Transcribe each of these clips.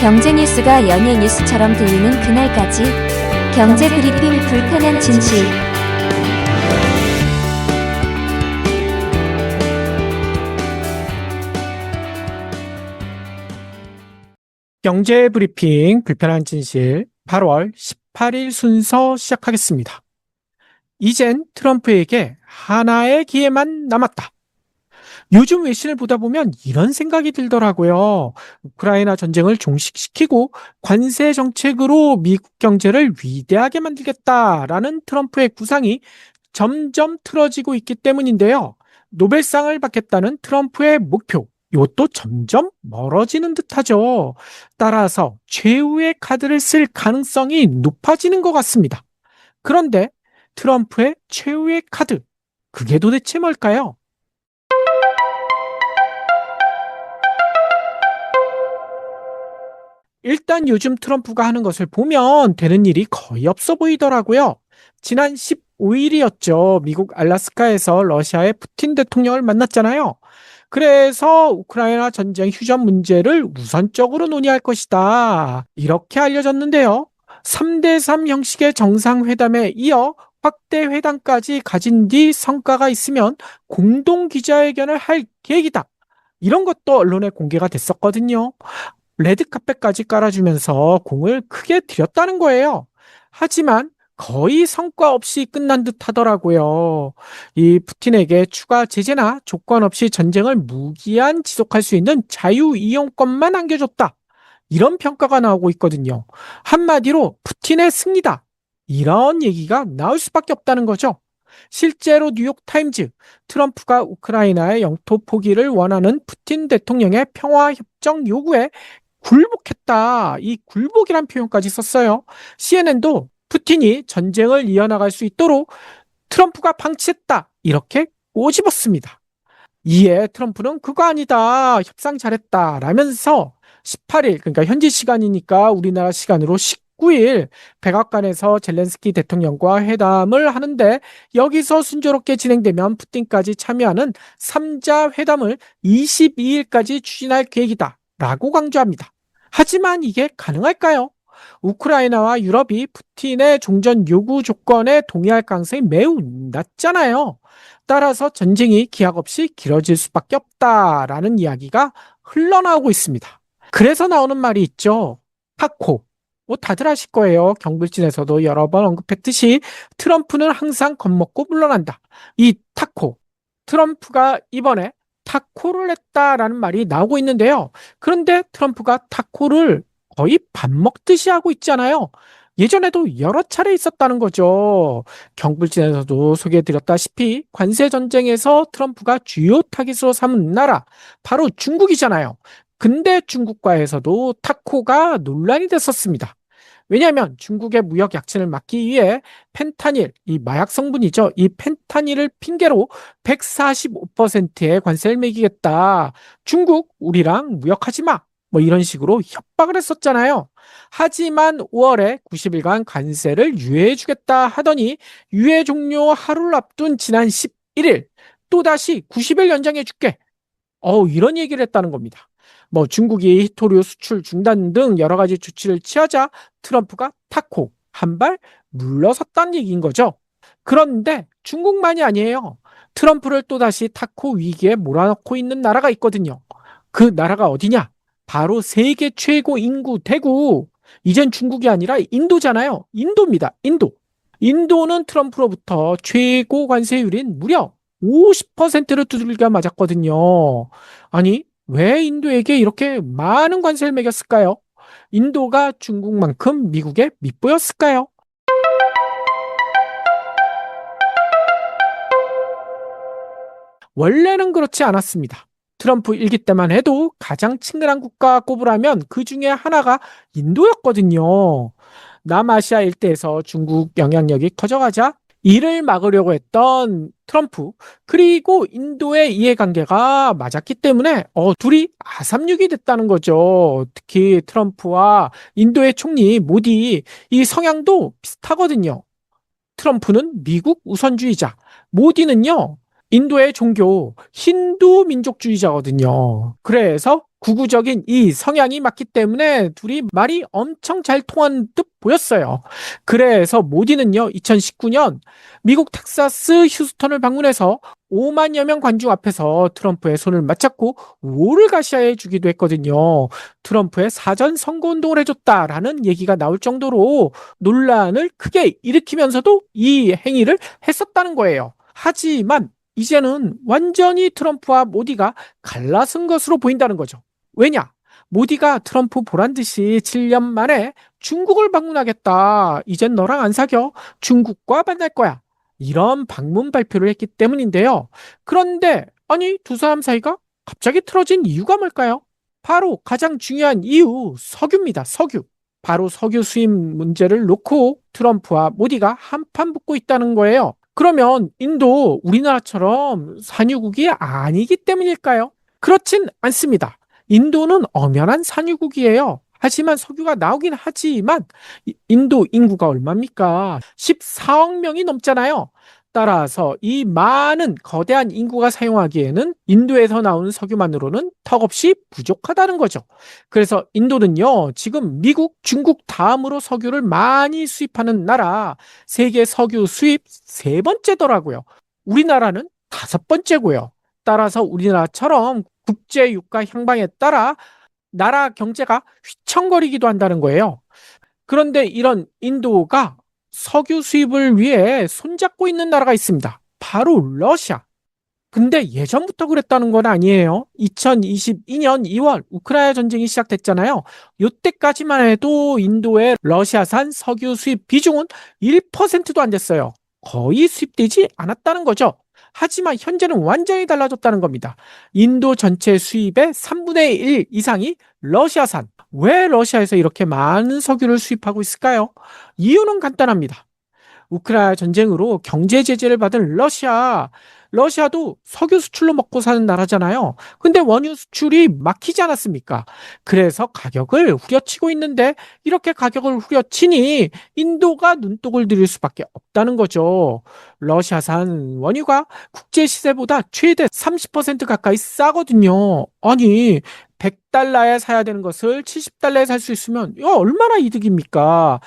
경제 뉴스가 연예 뉴스처럼 들리는 그날까지 경제 브리핑 불편한 진실 경제 브리핑 불편한 진실 8월 18일 순서 시작하겠습니다. 이젠 트럼프에게 하나의 기회만 남았다. 요즘 외신을 보다 보면 이런 생각이 들더라고요. 우크라이나 전쟁을 종식시키고 관세 정책으로 미국 경제를 위대하게 만들겠다라는 트럼프의 구상이 점점 틀어지고 있기 때문인데요. 노벨상을 받겠다는 트럼프의 목표, 이것도 점점 멀어지는 듯하죠. 따라서 최후의 카드를 쓸 가능성이 높아지는 것 같습니다. 그런데 트럼프의 최후의 카드, 그게 도대체 뭘까요? 일단 요즘 트럼프가 하는 것을 보면 되는 일이 거의 없어 보이더라고요. 지난 15일이었죠. 미국 알라스카에서 러시아의 푸틴 대통령을 만났잖아요. 그래서 우크라이나 전쟁 휴전 문제를 우선적으로 논의할 것이다. 이렇게 알려졌는데요. 3대3 형식의 정상회담에 이어 확대 회담까지 가진 뒤 성과가 있으면 공동 기자회견을 할 계획이다. 이런 것도 언론에 공개가 됐었거든요. 레드카펫까지 깔아주면서 공을 크게 들였다는 거예요. 하지만 거의 성과 없이 끝난 듯 하더라고요. 이 푸틴에게 추가 제재나 조건 없이 전쟁을 무기한 지속할 수 있는 자유 이용권만 안겨줬다. 이런 평가가 나오고 있거든요. 한마디로 푸틴의 승리다. 이런 얘기가 나올 수밖에 없다는 거죠. 실제로 뉴욕타임즈, 트럼프가 우크라이나의 영토 포기를 원하는 푸틴 대통령의 평화협정 요구에 굴복했다. 이 굴복이란 표현까지 썼어요. CNN도 푸틴이 전쟁을 이어나갈 수 있도록 트럼프가 방치했다. 이렇게 꼬집었습니다. 이에 트럼프는 그거 아니다. 협상 잘했다. 라면서 18일, 그러니까 현지 시간이니까 우리나라 시간으로 19일 백악관에서 젤렌스키 대통령과 회담을 하는데 여기서 순조롭게 진행되면 푸틴까지 참여하는 3자 회담을 22일까지 추진할 계획이다. 라고 강조합니다. 하지만 이게 가능할까요? 우크라이나와 유럽이 푸틴의 종전 요구 조건에 동의할 가능성이 매우 낮잖아요. 따라서 전쟁이 기약 없이 길어질 수밖에 없다라는 이야기가 흘러나오고 있습니다. 그래서 나오는 말이 있죠. 타코. 뭐 다들 아실 거예요. 경불진에서도 여러 번 언급했듯이 트럼프는 항상 겁먹고 물러난다. 이 타코. 트럼프가 이번에 타코를 했다라는 말이 나오고 있는데요. 그런데 트럼프가 타코를 거의 밥 먹듯이 하고 있잖아요. 예전에도 여러 차례 있었다는 거죠. 경불진에서도 소개해드렸다시피 관세 전쟁에서 트럼프가 주요 타깃으로 삼은 나라 바로 중국이잖아요. 근데 중국과에서도 타코가 논란이 됐었습니다. 왜냐하면 중국의 무역 약진을 막기 위해 펜타닐, 이 마약 성분이죠. 이 펜타닐을 핑계로 145%의 관세를 매기겠다. 중국, 우리랑 무역하지 마. 뭐 이런 식으로 협박을 했었잖아요. 하지만 5월에 90일간 관세를 유예해주겠다 하더니 유예 종료 하루를 앞둔 지난 11일 또다시 90일 연장해줄게. 어 이런 얘기를 했다는 겁니다. 뭐 중국이 히토류 수출 중단 등 여러 가지 조치를 취하자 트럼프가 타코 한발 물러섰다는 얘기인 거죠. 그런데 중국만이 아니에요. 트럼프를 또다시 타코 위기에 몰아넣고 있는 나라가 있거든요. 그 나라가 어디냐? 바로 세계 최고 인구 대구. 이젠 중국이 아니라 인도잖아요. 인도입니다. 인도. 인도는 트럼프로부터 최고 관세율인 무려 50%를 두들겨 맞았거든요. 아니, 왜 인도에게 이렇게 많은 관세를 매겼을까요? 인도가 중국만큼 미국에 밑보였을까요? 원래는 그렇지 않았습니다. 트럼프 일기 때만 해도 가장 친근한 국가 꼽으라면 그 중에 하나가 인도였거든요. 남아시아 일대에서 중국 영향력이 커져가자 이를 막으려고 했던 트럼프 그리고 인도의 이해관계가 맞았기 때문에 어, 둘이 아삼육이 됐다는 거죠. 특히 트럼프와 인도의 총리 모디 이 성향도 비슷하거든요. 트럼프는 미국 우선주의자, 모디는요 인도의 종교 힌두 민족주의자거든요. 그래서 구구적인 이 성향이 맞기 때문에 둘이 말이 엄청 잘 통하는 듯 보였어요. 그래서 모디는요, 2019년 미국 텍사스 휴스턴을 방문해서 5만여 명 관중 앞에서 트럼프의 손을 맞잡고 오를 가시아해 주기도 했거든요. 트럼프의 사전 선거 운동을 해줬다라는 얘기가 나올 정도로 논란을 크게 일으키면서도 이 행위를 했었다는 거예요. 하지만 이제는 완전히 트럼프와 모디가 갈라선 것으로 보인다는 거죠. 왜냐? 모디가 트럼프 보란 듯이 7년 만에 중국을 방문하겠다. 이젠 너랑 안 사겨. 중국과 만날 거야. 이런 방문 발표를 했기 때문인데요. 그런데 아니 두 사람 사이가 갑자기 틀어진 이유가 뭘까요? 바로 가장 중요한 이유 석유입니다. 석유. 바로 석유 수입 문제를 놓고 트럼프와 모디가 한판 붙고 있다는 거예요. 그러면 인도 우리나라처럼 산유국이 아니기 때문일까요? 그렇진 않습니다. 인도는 엄연한 산유국이에요. 하지만 석유가 나오긴 하지만 이- 인도 인구가 얼마입니까? 14억 명이 넘잖아요. 따라서 이 많은 거대한 인구가 사용하기에는 인도에서 나오는 석유만으로는 턱없이 부족하다는 거죠. 그래서 인도는요, 지금 미국, 중국 다음으로 석유를 많이 수입하는 나라, 세계 석유 수입 세 번째더라고요. 우리나라는 다섯 번째고요. 따라서 우리나라처럼 국제 유가 향방에 따라 나라 경제가 휘청거리기도 한다는 거예요. 그런데 이런 인도가 석유 수입을 위해 손잡고 있는 나라가 있습니다. 바로 러시아. 근데 예전부터 그랬다는 건 아니에요. 2022년 2월 우크라이나 전쟁이 시작됐잖아요. 이때까지만 해도 인도의 러시아산 석유 수입 비중은 1%도 안 됐어요. 거의 수입되지 않았다는 거죠. 하지만 현재는 완전히 달라졌다는 겁니다. 인도 전체 수입의 3분의 1 이상이 러시아산. 왜 러시아에서 이렇게 많은 석유를 수입하고 있을까요? 이유는 간단합니다. 우크라이나 전쟁으로 경제 제재를 받은 러시아. 러시아도 석유 수출로 먹고 사는 나라잖아요. 근데 원유 수출이 막히지 않았습니까? 그래서 가격을 후려치고 있는데 이렇게 가격을 후려치니 인도가 눈독을 들일 수밖에 없다는 거죠. 러시아산 원유가 국제 시세보다 최대 30% 가까이 싸거든요. 아니, 100달러에 사야 되는 것을 70달러에 살 수 있으면 이거 얼마나 이득입니까?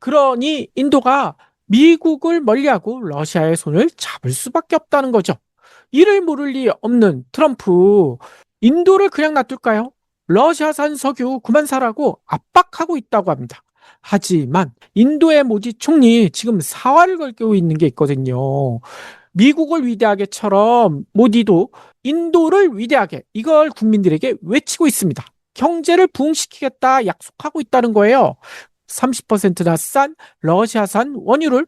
그러니 인도가 미국을 멀리하고 러시아의 손을 잡을 수밖에 없다는 거죠. 이를 모를 리 없는 트럼프, 인도를 그냥 놔둘까요? 러시아산 석유 그만 사라고 압박하고 있다고 합니다. 하지만 인도의 모디 총리 지금 사활을 걸고 있는 게 있거든요. 미국을 위대하게처럼 모디도 인도를 위대하게 이걸 국민들에게 외치고 있습니다. 경제를 부흥시키겠다 약속하고 있다는 거예요. 30%나 싼 러시아산 원유를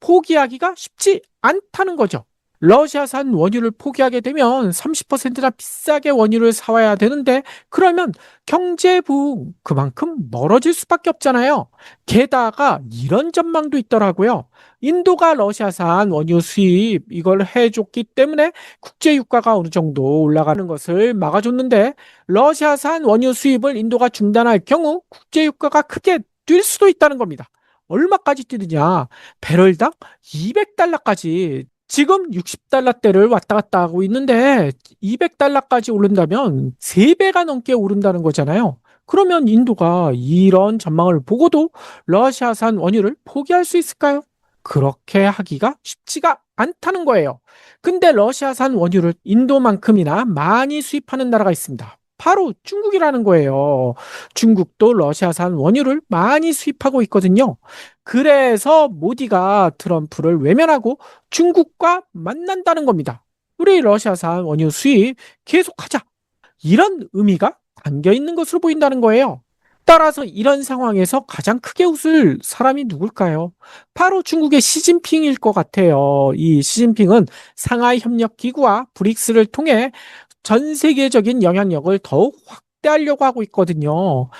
포기하기가 쉽지 않다는 거죠. 러시아산 원유를 포기하게 되면 30%나 비싸게 원유를 사와야 되는데 그러면 경제 부흥 그만큼 멀어질 수밖에 없잖아요. 게다가 이런 전망도 있더라고요. 인도가 러시아산 원유 수입 이걸 해줬기 때문에 국제 유가가 어느 정도 올라가는 것을 막아줬는데 러시아산 원유 수입을 인도가 중단할 경우 국제 유가가 크게 뛸 수도 있다는 겁니다. 얼마까지 뛰느냐? 배럴당 200달러까지 지금 60달러대를 왔다 갔다 하고 있는데 200달러까지 오른다면 3배가 넘게 오른다는 거잖아요. 그러면 인도가 이런 전망을 보고도 러시아산 원유를 포기할 수 있을까요? 그렇게 하기가 쉽지가 않다는 거예요. 근데 러시아산 원유를 인도만큼이나 많이 수입하는 나라가 있습니다. 바로 중국이라는 거예요. 중국도 러시아산 원유를 많이 수입하고 있거든요. 그래서 모디가 트럼프를 외면하고 중국과 만난다는 겁니다. 우리 러시아산 원유 수입 계속하자. 이런 의미가 담겨 있는 것으로 보인다는 거예요. 따라서 이런 상황에서 가장 크게 웃을 사람이 누굴까요? 바로 중국의 시진핑일 것 같아요. 이 시진핑은 상하이 협력 기구와 브릭스를 통해 전 세계적인 영향력을 더욱 확대하려고 하고 있거든요.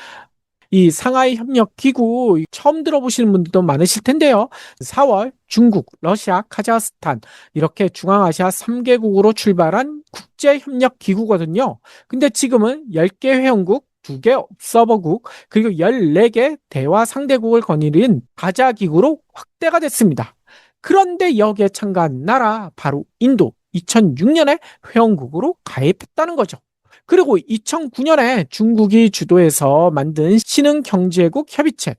이 상하이 협력 기구 처음 들어보시는 분들도 많으실 텐데요. 4월 중국, 러시아, 카자흐스탄 이렇게 중앙아시아 3개국으로 출발한 국제 협력 기구거든요. 근데 지금은 10개 회원국, 2개 observer국, 그리고 14개 대화 상대국을 거느린 다자 기구로 확대가 됐습니다. 그런데 여기에 참가한 나라 바로 인도 2006년에 회원국으로 가입했다는 거죠. 그리고 2009년에 중국이 주도해서 만든 신흥 경제국 협의체,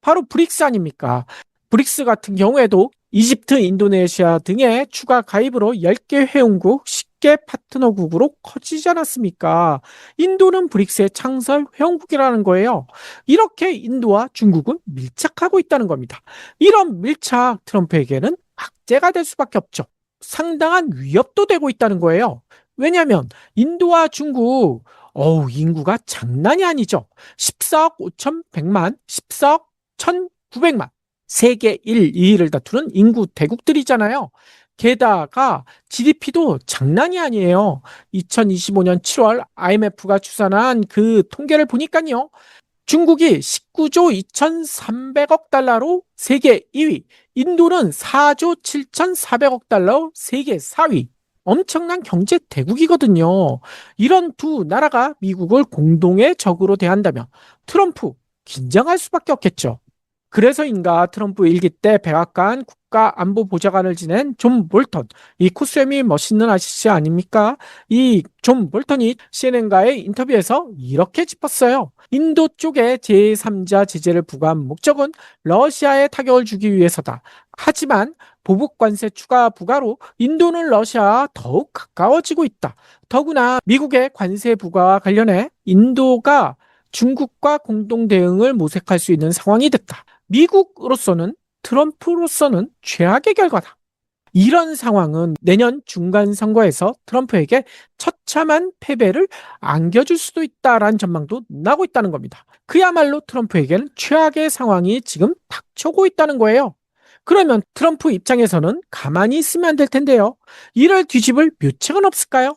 바로 브릭스 아닙니까? 브릭스 같은 경우에도 이집트, 인도네시아 등의 추가 가입으로 10개 회원국, 10개 파트너국으로 커지지 않았습니까? 인도는 브릭스의 창설 회원국이라는 거예요. 이렇게 인도와 중국은 밀착하고 있다는 겁니다. 이런 밀착 트럼프에게는 악재가 될 수밖에 없죠. 상당한 위협도 되고 있다는 거예요. 왜냐하면 인도와 중국, 어우, 인구가 장난이 아니죠. 14억 5,100만, 14억 1,900만. 세계 1, 2위를 다투는 인구 대국들이잖아요. 게다가 GDP도 장난이 아니에요. 2025년 7월 IMF가 추산한 그 통계를 보니까요. 중국이 19조 2,300억 달러로 세계 2위, 인도는 4조 7,400억 달러 세계 4위. 엄청난 경제 대국이거든요. 이런 두 나라가 미국을 공동의 적으로 대한다면 트럼프 긴장할 수밖에 없겠죠. 그래서인가 트럼프 일기 때 백악관 국가 안보 보좌관을 지낸 존 볼턴, 이 코스염이 멋있는 아저씨 아닙니까? 이존 볼턴이 CNN과의 인터뷰에서 이렇게 짚었어요. 인도 쪽에 제3자 제재를 부과한 목적은 러시아에 타격을 주기 위해서다. 하지만 보복 관세 추가 부과로 인도는 러시아와 더욱 가까워지고 있다. 더구나 미국의 관세 부과와 관련해 인도가 중국과 공동 대응을 모색할 수 있는 상황이 됐다. 미국으로서는 트럼프로서는 최악의 결과다. 이런 상황은 내년 중간 선거에서 트럼프에게 처참한 패배를 안겨줄 수도 있다라는 전망도 나고 있다는 겁니다. 그야말로 트럼프에게는 최악의 상황이 지금 닥쳐오고 있다는 거예요. 그러면 트럼프 입장에서는 가만히 있으면 안 될 텐데요. 이를 뒤집을 묘책은 없을까요?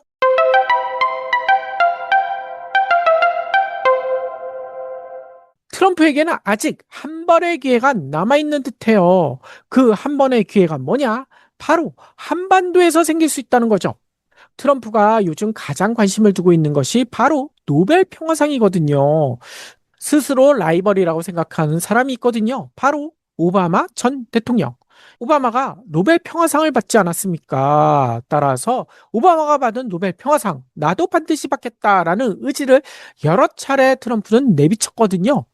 트럼프에게는 아직 한 번의 기회가 남아있는 듯해요. 그 한 번의 기회가 뭐냐? 바로 한반도에서 생길 수 있다는 거죠. 트럼프가 요즘 가장 관심을 두고 있는 것이 바로 노벨 평화상이거든요. 스스로 라이벌이라고 생각하는 사람이 있거든요. 바로 오바마 전 대통령. 오바마가 노벨 평화상을 받지 않았습니까? 따라서 오바마가 받은 노벨 평화상 나도 반드시 받겠다라는 의지를 여러 차례 트럼프는 내비쳤거든요.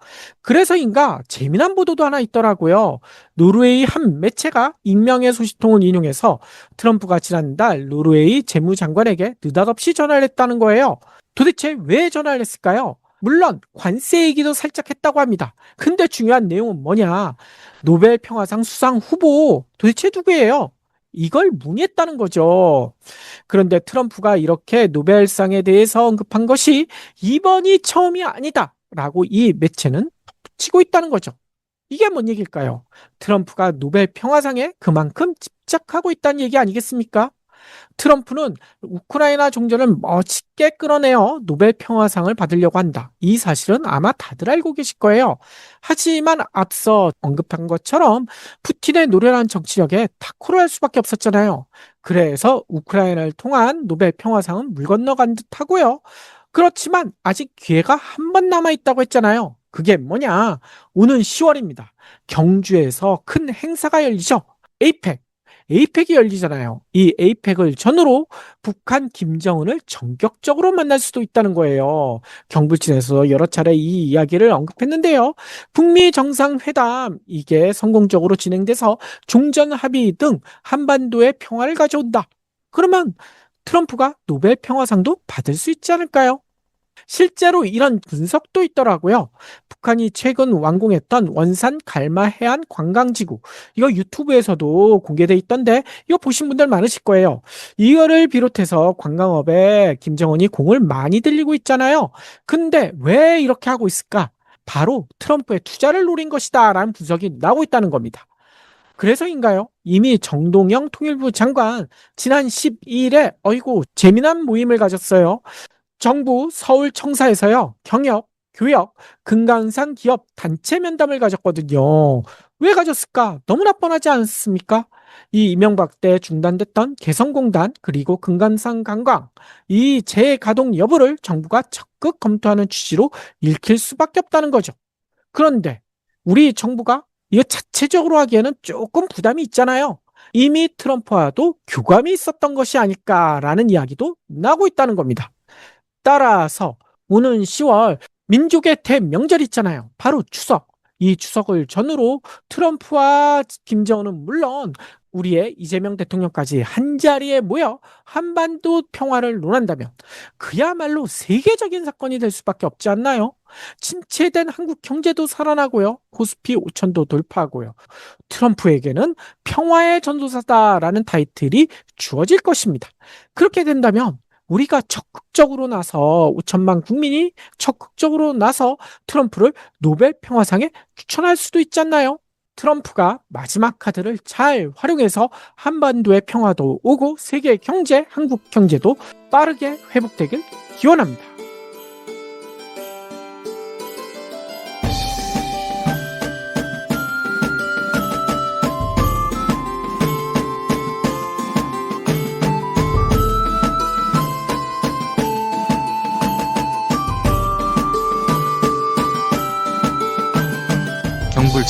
그래서인가 재미난 보도도 하나 있더라고요. 노르웨이 한 매체가 익명의 소식통을 인용해서 트럼프가 지난달 노르웨이 재무장관에게 느닷없이 전화를 했다는 거예요. 도대체 왜 전화를 했을까요? 물론 관세 얘기도 살짝 했다고 합니다. 근데 중요한 내용은 뭐냐? 노벨 평화상 수상 후보 도대체 누구예요? 이걸 문의했다는 거죠. 그런데 트럼프가 이렇게 노벨상에 대해서 언급한 것이 이번이 처음이 아니다라고 이 매체는 덧붙이고 있다는 거죠. 이게 뭔 얘기일까요? 트럼프가 노벨 평화상에 그만큼 집착하고 있다는 얘기 아니겠습니까? 트럼프는 우크라이나 종전을 멋있게 끌어내어 노벨 평화상을 받으려고 한다. 이 사실은 아마 다들 알고 계실 거예요. 하지만 앞서 언급한 것처럼 푸틴의 노련한 정치력에 탁호를 할 수밖에 없었잖아요. 그래서 우크라이나를 통한 노벨 평화상은 물 건너간 듯 하고요. 그렇지만 아직 기회가 한 번 남아 있다고 했잖아요. 그게 뭐냐? 오는 10월입니다. 경주에서 큰 행사가 열리죠. 에이펙. 에이펙이 열리잖아요. 이 에이펙을 전후로 북한 김정은을 전격적으로 만날 수도 있다는 거예요. 경불진에서 여러 차례 이 이야기를 언급했는데요. 북미 정상회담 이게 성공적으로 진행돼서 종전 합의 등 한반도의 평화를 가져온다. 그러면 트럼프가 노벨 평화상도 받을 수 있지 않을까요? 실제로 이런 분석도 있더라고요. 북한이 최근 완공했던 원산 갈마 해안 관광지구. 이거 유튜브에서도 공개돼 있던데 이거 보신 분들 많으실 거예요. 이거를 비롯해서 관광업에 김정은이 공을 많이 들리고 있잖아요. 근데 왜 이렇게 하고 있을까? 바로 트럼프의 투자를 노린 것이다 라는 분석이 나오고 있다는 겁니다. 그래서인가요? 이미 정동영 통일부 장관 지난 12일에 어이구 재미난 모임을 가졌어요. 정부 서울 청사에서요. 경협, 교역, 금강산 기업 단체 면담을 가졌거든요. 왜 가졌을까? 너무나 뻔하지 않습니까? 이 이명박 때 중단됐던 개성공단 그리고 금강산 관광 이 재가동 여부를 정부가 적극 검토하는 취지로 읽힐 수밖에 없다는 거죠. 그런데 우리 정부가 이거 자체적으로 하기에는 조금 부담이 있잖아요. 이미 트럼프와도 교감이 있었던 것이 아닐까라는 이야기도 나오고 있다는 겁니다. 따라서 오는 10월 민족의 대명절 있잖아요. 바로 추석. 이 추석을 전후로 트럼프와 김정은은 물론 우리의 이재명 대통령까지 한 자리에 모여 한반도 평화를 논한다면 그야말로 세계적인 사건이 될 수밖에 없지 않나요? 침체된 한국 경제도 살아나고요. 코스피 5천도 돌파하고요. 트럼프에게는 평화의 전도사다라는 타이틀이 주어질 것입니다. 그렇게 된다면 우리가 적극적으로 나서 5천만 국민이 적극적으로 나서 트럼프를 노벨 평화상에 추천할 수도 있지 않나요? 트럼프가 마지막 카드를 잘 활용해서 한반도의 평화도 오고 세계 경제, 한국 경제도 빠르게 회복되길 기원합니다.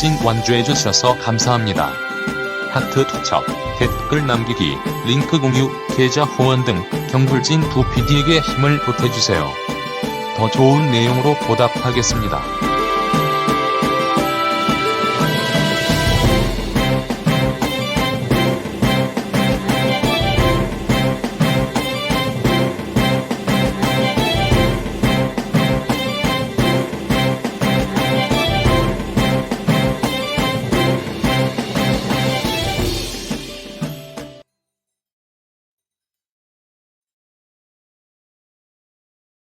경불진 완주해 주셔서 감사합니다. 하트 투척, 댓글 남기기, 링크 공유, 계좌 후원 등 경불진 두 PD에게 힘을 보태주세요. 더 좋은 내용으로 보답하겠습니다.